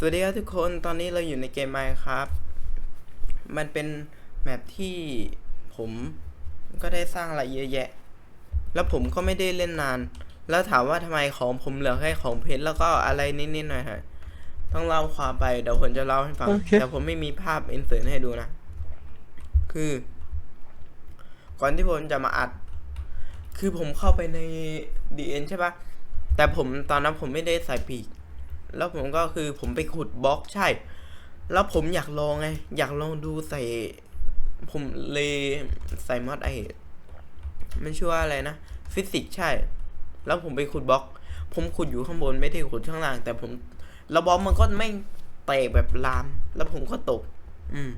สวัสดีครับทุกคนตอนนี้เราอยู่ในเกมไมครับ มันเป็นแมปที่ผมก็ได้สร้างอะไรเยอะแยะ แล้วผมก็ไม่ได้เล่นนาน แล้วถามว่าทำไมของผมเหลือแค่ของเพชรแล้วก็อะไรนิดๆหน่อยๆต้องเล่าความไปเดี๋ยวผมจะเล่าให้ฟังโอเคแต่ผมไม่มีภาพอินเสิร์ตให้ดูนะ คือ ก่อนที่ผมจะมาอัด คือผมเข้าไปใน DN ใช่ปะแต่ผมตอนนั้นผมไม่ได้ใส่ปีก แล้วผมก็คือผมไปขุดบล็อกใช่ แล้วผมอยากลองไง อยากลองดูใส่ ผมเลยใส่มอดไอมันชื่อว่าอะไรนะ ฟิสิกส์ใช่ แล้วผมไปขุดบล็อก ผมขุดอยู่ข้างบนไม่ได้ขุดข้างล่าง แต่ผมแล้วบล็อกมันก็ไม่เตะแบบลาม แล้วผมก็ตก อืม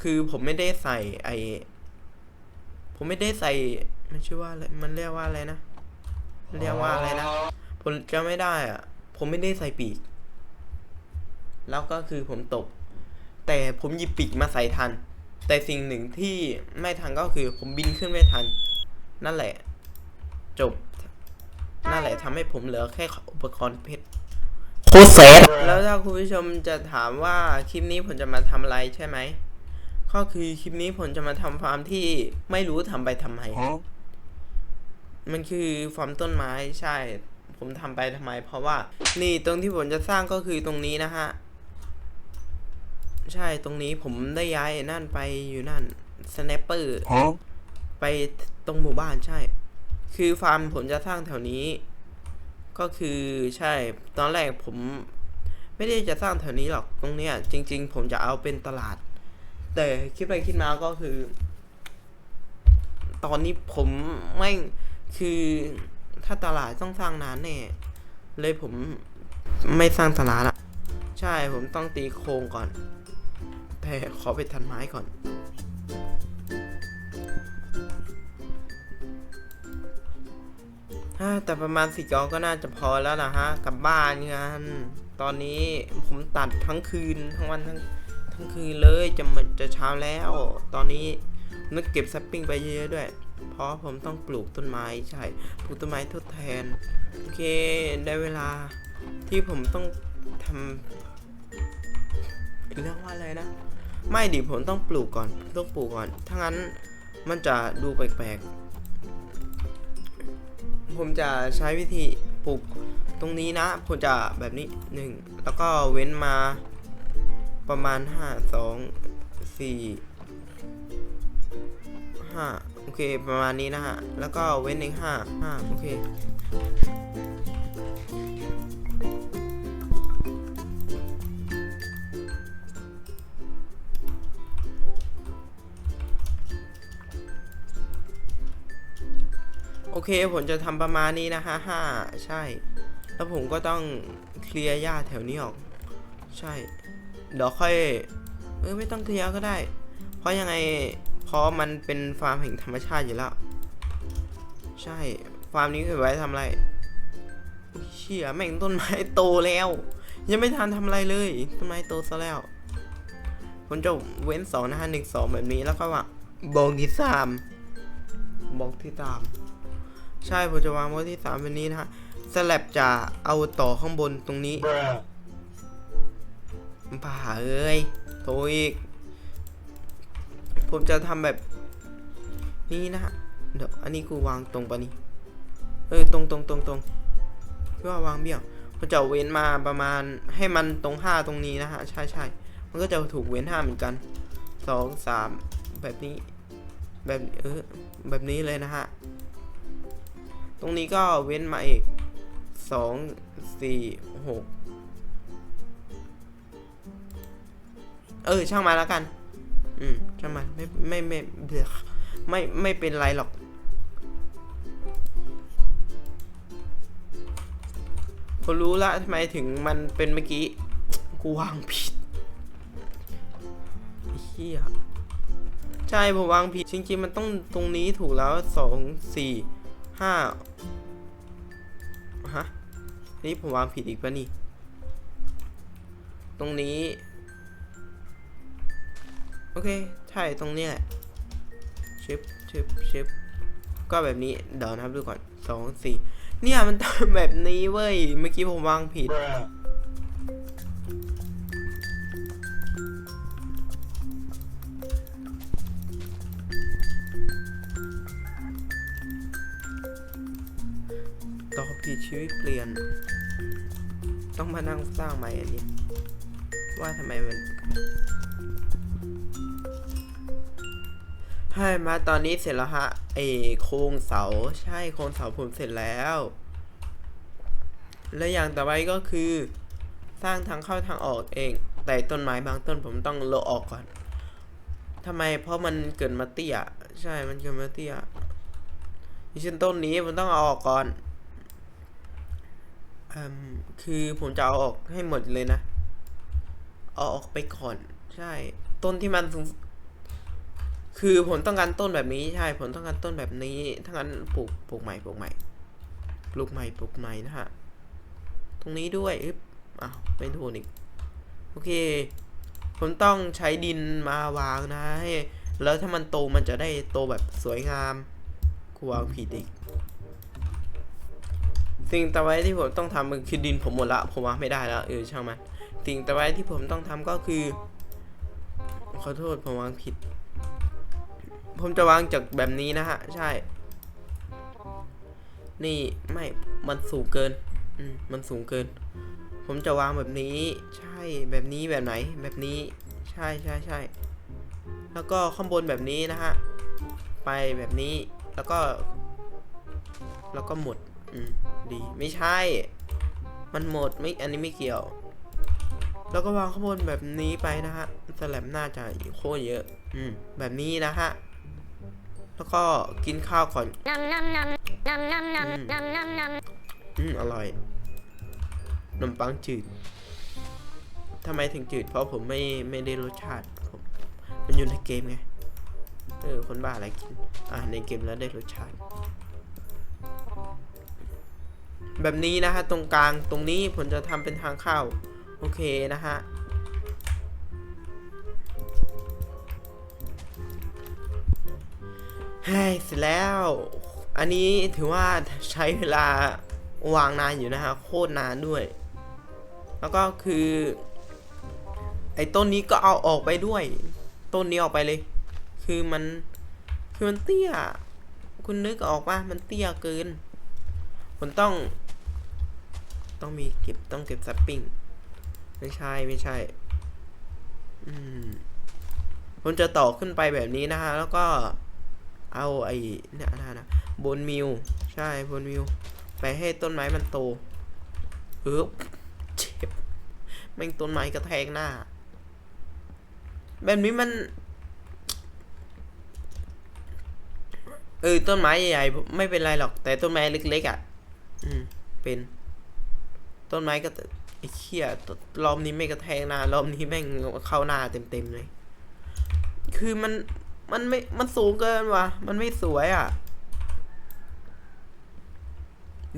คือผมไม่ได้ใส่ไอผมไม่ได้ใส่ มันชื่อว่าอะไร มันเรียกว่าอะไรนะ เรียกว่าอะไรนะ ผมจำไม่ได้อะผมไม่ได้ใส่ปีก แล้วก็คือผมตก แต่ผมหยิบปีกมาใส่ทัน แต่สิ่งหนึ่งที่ไม่ทันก็คือผมบินขึ้นไม่ทัน นั่นแหละ จบ นั่นแหละทำให้ผมเหลือแค่อุปกรณ์เพชรโคตรเซฟแล้วถ้าคุณผู้ชมจะถามว่าคลิปนี้ผมจะมาทำอะไรใช่ไหมก็คือคลิปนี้ผมจะมาทำฟาร์มที่ไม่รู้ทำไปทำไมมันคือฟาร์มต้นไม้ใช่ ผมทำไปทำไม เพราะว่า นี่ตรงที่ผมจะสร้างก็คือตรงนี้นะฮะ ใช่ตรงนี้ผมได้ย้ายไอ้นั่นไปอยู่นั่นสแนปเปอร์ไปตรงหมู่บ้านใช่ คือฟาร์มผมจะสร้างแถวนี้ ก็คือใช่ ตอนแรกผม ไม่ได้จะสร้างแถวนี้หรอกตรงเนี้ย จริง ๆ ผมจะเอาเป็นตลาด แต่คิดไปคิดมาก็คือ ตอนนี้ผมไม่คือถ้าตลาดต้องสร้างนานแน่เลยผมไม่สร้างตลาดละใช่ผมต้องตีโครงก่อนแต่ ขอไปทันไม้ก่อน แต่ประมาณสี่จอก็น่าจะพอแล้วนะฮะ กลับบ้านกันตอนนี้ผมตัดทั้งคืนทั้งวันทั้งทั้งคืนเลยจะมันจะเช้าแล้ว ตอนนี้นึกเก็บแซปปิ้งไปเยอะๆด้วย เพราะผมต้องปลูกต้นไม้ใช่ปลูกต้นไม้ทดแทน โอเคได้เวลาที่ผมต้องทำเรื่องว่าอะไรนะ ไม่ดิผมต้องปลูกก่อนต้องปลูกก่อน ถ้างั้นมันจะดูแปลกๆ ผมจะใช้วิธีปลูกตรงนี้นะ ผมจะแบบนี้หนึ่งแล้วก็เว้นมาประมาณห้าสองสี่ห้าโอเค ประมาณนี้นะฮะ แล้วก็เว้นอีกห้าห้าโอเค โอเคผมจะทำประมาณนี้นะฮะห้าใช่ แล้วผมก็ต้องเคลียร์หญ้าแถวนี้ออก ใช่ เดี๋ยวค่อย เออไม่ต้องเคลียร์ก็ได้ เพราะยังไงเพราะมันเป็นฟาร์มแห่งธรรมชาติอยู่แล้ว ใช่ ฟาร์มนี้เคยไว้ทำอะไรเชี่ยแม่งต้นไม้โตแล้ว ยังไม่ทันทำอะไรเลยต้นไม้โตซะแล้วผมจะเว้นสองนะฮะหนึ่งสองแบบนี้แล้วก็ว่าบอกที่สามบอกที่สาม ใช่ผมจะวางไว้ที่สามแบบนี้นะฮะสลับจะเอาต่อข้างบนตรงนี้ป่าเอ้ยโถอีก ผมจะทำแบบนี้นะฮะเดี๋ยวอันนี้กูวางตรงปะนี่เออตรงตรงตรงตรงพี่ว่าวางเบี้ยวผมจะเว้นมาประมาณให้มันตรงห้าตรงนี้นะฮะใช่ใช่มันก็จะถูกเว้นห้าเหมือนกันสองสามแบบนี้ แบบเออแบบนี้เลยนะฮะ ตรงนี้ก็เว้นมาอีกสองสี่หกเออ ช่างมาแล้วกัน อืม ช่างมันไม่ไม่ไม่เบื่อไม่ไม่เป็นไรหรอก ผมรู้ละทำไมถึงมันเป็นเมื่อกี้ กูวางผิดเฮียใช่ผมวางผิด จริงๆ มันต้องตรงนี้ถูกแล้วสองสี่ ห้าฮะ นี่ผมวางผิดอีกปะนี่ ตรงนี้ โอเค ใช่ตรงนี้แหละชิปชิปชิปก็แบบนี้ เดี๋ยวนับดูก่อนสองสี่เนี่ยมันต้องแบบนี้เว้ย เมื่อกี้ผมวางผิด ชีวิตเปลี่ยน ต้องมานั่งสร้างใหม่อันนี้ ว่าทำไมมันให้มาตอนนี้เสร็จแล้วฮะไอโครงเสาใช่โครงเสาผมเสร็จแล้ว และอย่างต่อไปก็คือ สร้างทางเข้าทางออกเอง แต่ต้นไม้บางต้นผมต้องเลาะออกก่อนทำไมเพราะมันเกิดมาเตี้ยใช่มันเกิดมาเตี้ยดิฉันต้นนี้ผมต้องเอาออกก่อน อืมคือผมจะเอาออกให้หมดเลยนะ เอาออกไปก่อน ใช่ ต้นที่มันสูงคือผมต้องการต้นแบบนี้ใช่ ผมต้องการต้นแบบนี้ถ้างั้นปลูกปลูกใหม่ปลูกใหม่ ปลูกใหม่ปลูกใหม่นะฮะ ตรงนี้ด้วยอึ๊บอ้าวไม่ถูกอีก โอเค ผมต้องใช้ดินมาวางนะให้แล้วถ้ามันโตมันจะได้โตแบบสวยงามกูวางผิดอีก สิ่งต่อไปที่ผมต้องทำคือดินผมหมดละผมวางไม่ได้แล้วเออช่างมันสิ่งต่อไปที่ผมต้องทำก็คือ ขอโทษผมวางผิด ผมจะวางจากแบบนี้นะฮะ ใช่ นี่ไม่มันสูงเกิน อืมมันสูงเกิน ผมจะวางแบบนี้ ใช่แบบนี้แบบไหน แบบนี้ ใช่ใช่ใช่แล้วก็ข้างบนแบบนี้นะฮะ ไปแบบนี้แล้วก็ แล้วก็หมด อืมดีไม่ใช่ มันหมดไม่อันนี้ไม่เกี่ยว แล้วก็วางข้างบนแบบนี้ไปนะฮะสแลบน่าจะโคตรเยอะ อืมแบบนี้นะฮะแล้วก็กินข้าวก่อน Nom nom nom nom nom nom nom nom nom อืมอร่อยนมปังจืดทำไมถึงจืด เพราะผมไม่ไม่ได้รสชาติผมมันอยู่ในเกมไง เออ คนบ้าอะไรกิน อ่าในเกมแล้วได้รสชาติ แบบนี้นะฮะตรงกลางตรงนี้ผมจะทำเป็นทางเข้า โอเคนะฮะเฮ้ยเสร็จแล้ว อันนี้ถือว่าใช้เวลาวางนานอยู่นะฮะโคตรนานด้วย แล้วก็คือ ไอ้ต้นนี้ก็เอาออกไปด้วย ต้นนี้ออกไปเลย คือมันคือมันเตี้ย คุณนึกออกว่ามันเตี้ยเกินผมต้อง ต้องมีเก็บต้องเก็บซัปปิ้งไม่ใช่ไม่ใช่ อืมผมจะต่อขึ้นไปแบบนี้นะฮะ แล้วก็เอาไอ้เนี่ยนะนะบนมิว ใช่บนมิว ไปให้ต้นไม้มันโตเออเจ็บแม่งต้นไม้กระแทกหน้า แบบนี้มัน เออต้นไม้ใหญ่ๆไม่เป็นไรหรอก แต่ต้นไม้เล็กๆอะ อืม เป็น ต้นไม้ก็ไอ้เขี้ยรอบนี้ไม่กระแทกหน้ารอบนี้แม่งเข้าหน้าเต็มๆเลย คือมันมันไม่มันสูงเกินว่ะ มันไม่สวยอะ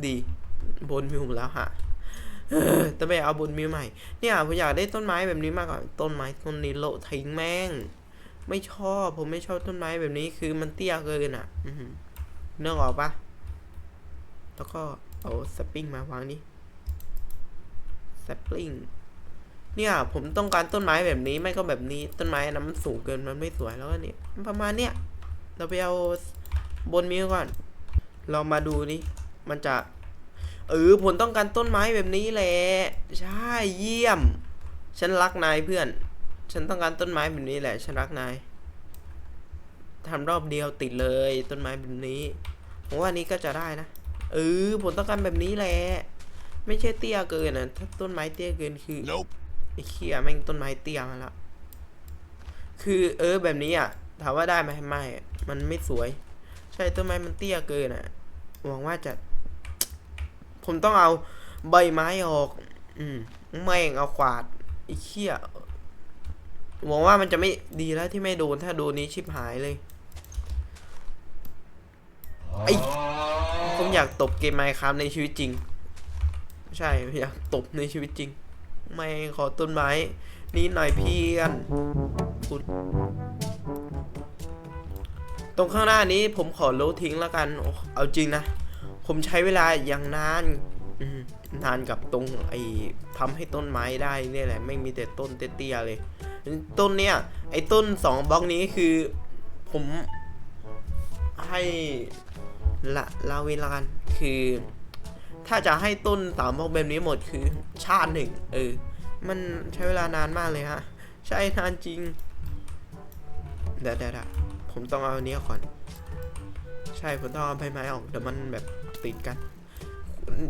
ดีบนมิวแล้วฮะแต่ไปเอาบนมิวใหม่ เนี่ยผมอยากได้ต้นไม้แบบนี้มากกว่าต้นไม้ต้นนี้โละทิ้งแม่ง ไม่ชอบผมไม่ชอบต้นไม้แบบนี้คือมันเตี้ยเกินอะเนื้อออกปะแล้วก็เอาสปริงมาวางนี่ สปริงเนี่ยผมต้องการต้นไม้แบบนี้ไม่ก็แบบนี้ต้นไม้นั้นมันสูงเกินมันไม่สวยแล้วก็เนี่ยประมาณเนี้ยเราไปเอาบนมิวก่อน เรามาดูนี่มันจะเออผมต้องการต้นไม้แบบนี้แหละใช่เยี่ยม ฉันรักนายเพื่อน ฉันต้องการต้นไม้แบบนี้แหละ ฉันรักนายทำรอบเดียวติดเลยต้นไม้แบบนี้ผมว่านี้ก็จะได้นะเออผมต้องการแบบนี้แหละ ไม่ใช่เตี้ยเกินนะถ้าต้นไม้เตี้ยเกินคือ Nope. ไอ้เคียแม่งต้นไม้เตี้ยมาแล้วคือเออแบบนี้อะถามว่าได้ไหมไม่มันไม่สวย ใช่ต้นไม้มันเตี้ยเกินอะหวังว่าจะ ผมต้องเอาใบไม้ออก อืมแม่งเอาขวาดไอ้เคียหวังว่ามันจะไม่ดีแล้วที่ไม่โดนถ้าโดนนี้ชิบหายเลยไอผมอยากตบเกมไมค์ครับในชีวิตจริง ใช่อยากตบในชีวิตจริง ไม่ขอต้นไม้นี้หน่อยเพียนคุณตรงข้างหน้านี้ผมขอโลทิ้งแล้วกัน เอาจริงนะ ผมใช้เวลาอย่างนานนานกับตรงไอ้ทำให้ต้นไม้ได้เนี่ยแหละ ไม่มีแต่ต้นเตี้ยๆเลย ต้นเนี้ยไอ้ต้นสองบล็อกนี้คือ ผมให้ละลาเวลากันคือ ถ้าจะให้ต้นสามพวกแบบนี้หมดคือชาติหนึ่งเออ มันใช้เวลานานมากเลยฮะ ใช่นานจริงเดี๋ยวเดี๋ยวเดะผมต้องเอาอันนี้ก่อน ใช่ผมต้องเอาใบไม้ออกเดี๋ยวมันแบบติดกัน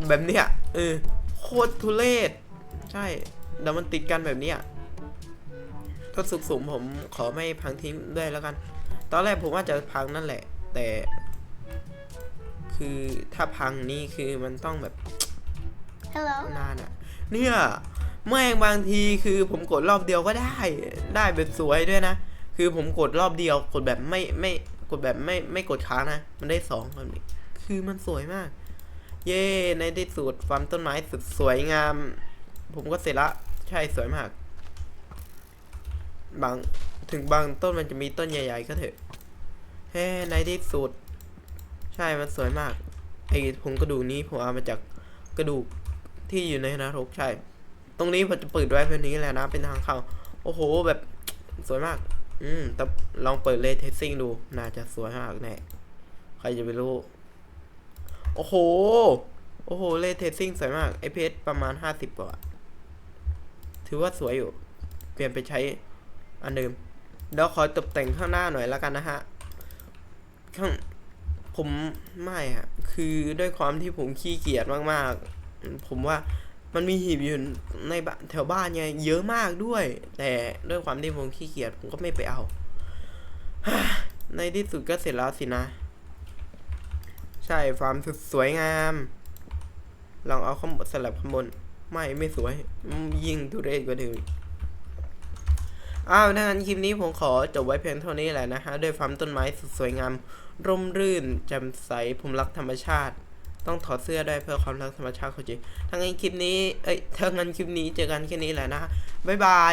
แบบเนี้ยเออโคตรทุเรศใช่เดี๋ยวมันติดกันแบบเนี้ยก็สุกสมผมขอไม่พังทิ้งด้วยแล้วกัน ตอนแรกผมว่าจะพังนั่นแหละ แต่ คือถ้าพังนี่คือมันต้องแบบ Hello นานอะเนี่ยแม่งบางทีคือผมกดรอบเดียวก็ได้ ได้แบบสวยด้วยนะ คือผมกดรอบเดียวกดแบบไม่ไม่กดแบบไม่ไม่กดค้างนะ มันได้สองแบบนี้คือมันสวยมาก เย้ในที่สุดฟาร์มต้นไม้สุดสวยงาม ผมก็เสร็จละ ใช่สวยมาก บางถึงบางต้นมันจะมีต้นใหญ่ ๆ ก็เถอะเฮ้ในที่สุด ใช่มันสวยมากไอ้ผงกระดูกนี้ผมเอามาจากกระดูกที่อยู่ในนรกใช่ ตรงนี้ผมจะเปิดไว้เพื่อนี้แหละนะเป็นทางเข้าโอ้โหแบบสวยมาก อืมแต่ลองเปิดเลเทสซิ่งดู น่าจะสวยมากแน่ใครจะไปรู้ โอ้โห โอ้โห เลเทสซิ่งสวยมาก ไอเพชรประมาณห้าสิบกว่า ถือว่าสวยอยู่ เปลี่ยนไปใช้อันเดิมเดี๋ยวขอตกแต่งข้างหน้าหน่อยแล้วกันนะฮะ ข้าง ผมไม่อะคือด้วยความที่ผมขี้เกียจมากๆ ผมว่ามันมีหีบอยู่ในแถวบ้านไงเยอะมากด้วย แต่ด้วยความที่ผมขี้เกียจผมก็ไม่ไปเอา ในที่สุดก็เสร็จแล้วสินะ ใช่ฟาร์มสุดสวยงาม ลองเอาข้างบนสลับข้างบน ไม่ไม่สวย ยิ่งทุเรศกว่าเดิม อ้าวดังนั้นคลิปนี้ผมขอจบไว้เพียงเท่านี้แหละนะฮะด้วยฟาร์มต้นไม้สุดสวยงาม ร่มรื่นแจ่มใสผมรักธรรมชาติ ต้องถอดเสื้อได้วยเพื่อความรักธรรมชาติเขาจริงทั้างนั้นคลิปนี้ เอ้ยทั้างนั้นคลิปนี้เจอกันแค่นี้แหละนะ บ๊ายบาย